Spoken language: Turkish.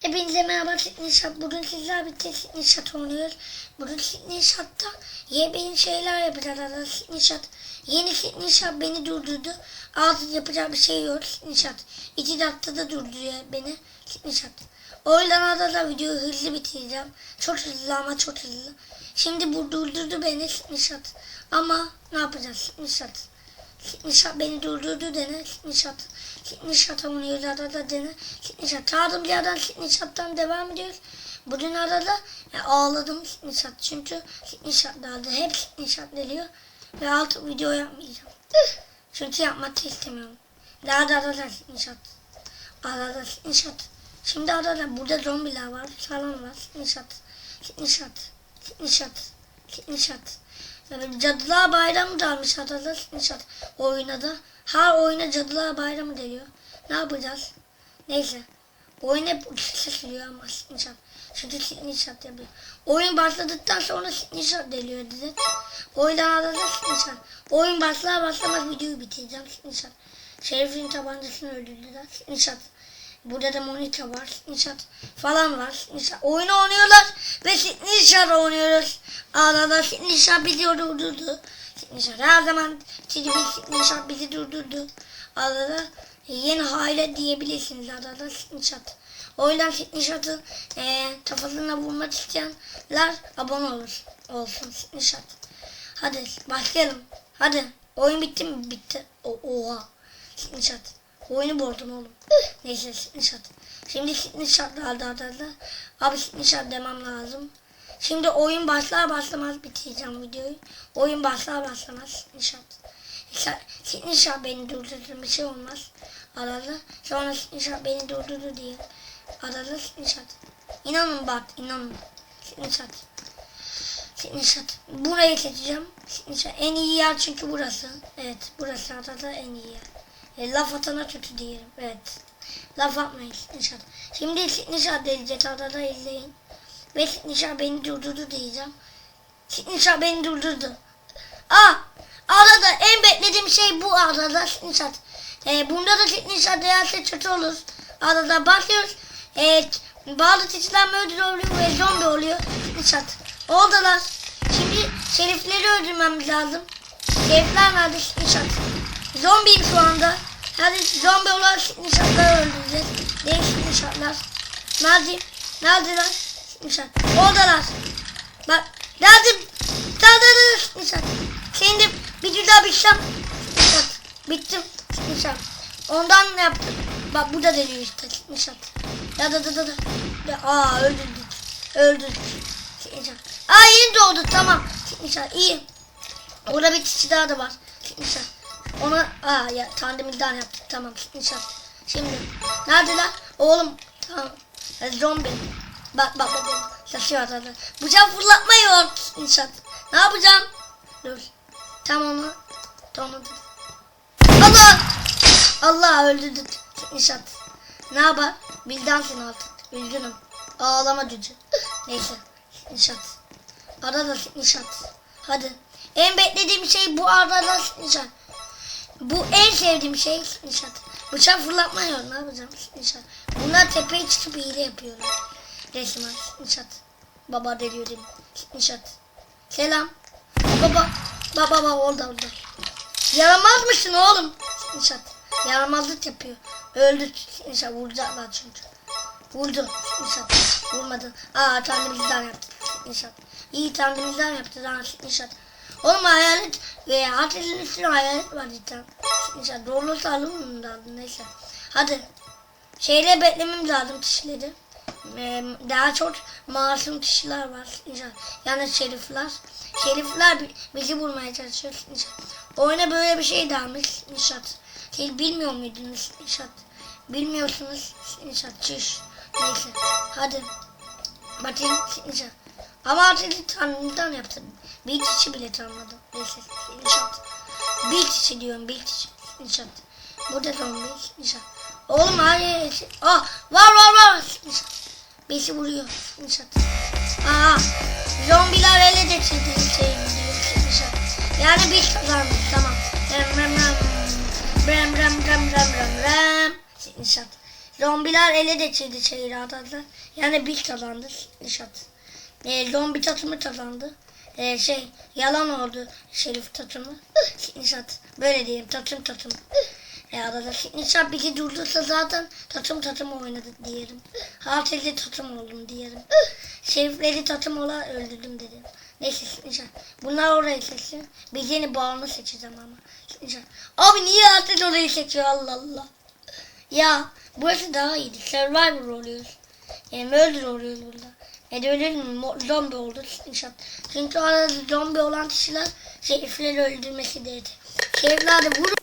Hepinize merhaba Shot. Bugün sizler birlikte Shot oynuyoruz. Bugün Shot'ta yepyeni şeyler yapacağız. Sydney Shot. Yeni Shot beni durdurdu. Artık yapacak bir şey yok Shot. İki dakikada durduruyor beni Shot. O yüzden arada videoyu hızlı bitireceğim. Çok hızlı ama çok hızlı. Şimdi bu durdurdu beni Shot. Ama ne yapacağız Shot? Nişat beni durdurdu dene. Nişat. Nişat'a oynuyoruz arada dene. Nişat. Çağırdım bir yerden Nişat'tan devam ediyoruz. Bugün arada e, ağladım Nişat. Çünkü Nişat daldı. Hep Nişat geliyor. Ve artık video yapmayacağım. Çünkü yapmak istemiyorum. Daha da arada Nişat. Arada Nişat. Şimdi arada burada zombiler var. Falan var. Nişat. Nişat. Nişat. Nişat. Cadılar Bayramı da almış Nişat oyuna da. Her oyuna Cadılar Bayramı geliyor. Ne yapacağız? Neyse. Oyun hep şaşırıyor ama Nişat. Çünkü Nişat yapıyor. Oyun başladıktan sonra Nişat geliyor dedi. Oyundan arada Nişat. Oyun başlar başlamaz videoyu bitireceğim Nişat. Şerif'in tabancasını öldürdüler. Nişat. Burada da monitör var. Nişat falan var. Nişat. Oyunu oynuyorlar ve Nişat oynuyoruz. Arada Nişat bizi durdurdu. Nişat her zaman Nişat bizi durdurdu. Arada yeni hale diyebilirsiniz arada Nişat. O yüzden Nişat'ı e, kafasına vurmak isteyenler abone olur. Olsun Nişat. Hadi başlayalım. Hadi. Oyun bitti mi? Bitti. O, oha. Nişat. Oyunu bozdum oğlum. Neyse Nişat. Şimdi daha daha daha. Abi Nişat demem lazım. Şimdi oyun başlar başlamaz bitireceğim videoyu. Oyun başlar başlamaz Nişat. Nişat beni durdurdu bir şey olmaz. Arada sonra Nişat beni durdurdu diye. Arada Nişat. İnanın bak inanın. Nişat. Nişat. Burayı seçeceğim. Nişat. En iyi yer çünkü burası. Evet burası arada en iyi yer. E, laf atana kötü diyelim. Evet. Laf atmayın Nişat. Şimdi Nişat diyecek arada izleyin. Ve Nişat beni durdurdu diyeceğim. Nişat beni durdurdu. Aa! Arada en beklediğim şey bu arada Nişat. E, bunda da Nişat değerse kötü olur. Arada başlıyoruz. Evet. Bazı teçhiler öldür oluyor ve zombi oluyor. Nişat. Oldular. Şimdi şerifleri öldürmemiz lazım. Şerifler nerede Nişat? Zombiyim şu anda. Hadi zombi olan nişatları öldüreceğiz. Değişik nişatlar. Nerede? Neredeler? Nişat. Oradalar. Bak. Neredeler? Nişat. Seni de bir güzel biçsem. Nişat. Bittim. Nişat. Ondan ne yaptım? Bak burada deniyor işte. Nişat. Ya da da da da. Ya, aa öldürdük. Öldürdük. Nişat. Aa yeni doğdu tamam. Nişat iyi. Orada bir kişi daha da var. Nişat. Ona aa ya tandemilden yaptık tamam inşallah. Şimdi neredeler? Oğlum tamam. E, zombi. Bak bak bak. Şaşıyor zaten. Bıçak fırlatma yok inşallah. Ne yapacağım? Dur. Tamam mı? Tamam. Allah! Allah öldürdük inşallah. Ne yapar? Bildansın artık. Üzgünüm. Ağlama gücü. Neyse. İnşaat. Arada inşaat. Hadi. En beklediğim şey bu arada inşaat. Bu en sevdiğim şey nişat. Bıçak fırlatma yok ne yapacağım nişat. Bunlar tepeye çıkıp hile yapıyorlar. Resmen nişat. Baba deliyor değil mi? Nişat. Selam. Baba. Baba baba orada orada. Yaramaz mısın oğlum? Nişat. Yaramazlık yapıyor. Öldü. Nişat vuracaklar çünkü. Vurdu. Nişat. Vurmadı. Aa tanrımızdan yaptı. Nişat. İyi tanrımızdan yaptı. Nişat. Oğlum hayalet ve herkesin üstüne hayalet var cidden. Neyse doğru sağlığım lazım neyse. Hadi. Şeyle beklemem lazım kişileri. Ee, daha çok masum kişiler var. İnşallah. Yani şerifler. Şerifler bizi bulmaya çalışıyor. İnşallah. Oyuna böyle bir şey dalmış. İnşallah. Siz bilmiyor muydunuz? İnşallah. Bilmiyorsunuz. İnşallah. Çüş. Neyse. Hadi. Bakayım. İnşallah. Ama artık tanrıdan yaptım. Bir kişi bile tanımadım. Neyse inşaat. Bir kişi diyorum bir kişi. İnşaat. Burada zombi inşaat. Oğlum hayır. Ah var var var. İnşaat. Birisi vuruyor. İnşaat. Aa zombiler ele geçirdi şey diyor. İnşaat. Yani biz kazandık tamam. Rem rem rem. Rem rem rem rem rem rem. İnşaat. Zombiler ele geçirdi şehri adadan. Yani biz kazandık Nişat. E, zombi tatımı kazandı. E, şey yalan oldu Şerif tatımı. Nişat böyle diyeyim tatım tatım. E, adada Nişat bizi durdursa zaten tatım tatım oynadık diyelim. Hatırlı tatım oldum diyelim. Şerifleri tatım ola öldürdüm dedim. Neyse Nişat. Bunlar orayı seçsin. Biz yeni bağımlı seçeceğim ama. Nişat. Abi niye herkes orayı seçiyor Allah Allah. Ya burası daha iyiydi. Survivor oluyoruz. Yani murder oluyoruz burada. E de öyle Zombi olduk inşaat. Çünkü arada zombi olan kişiler şerifleri öldürmesi dedi. Şerifler de vurun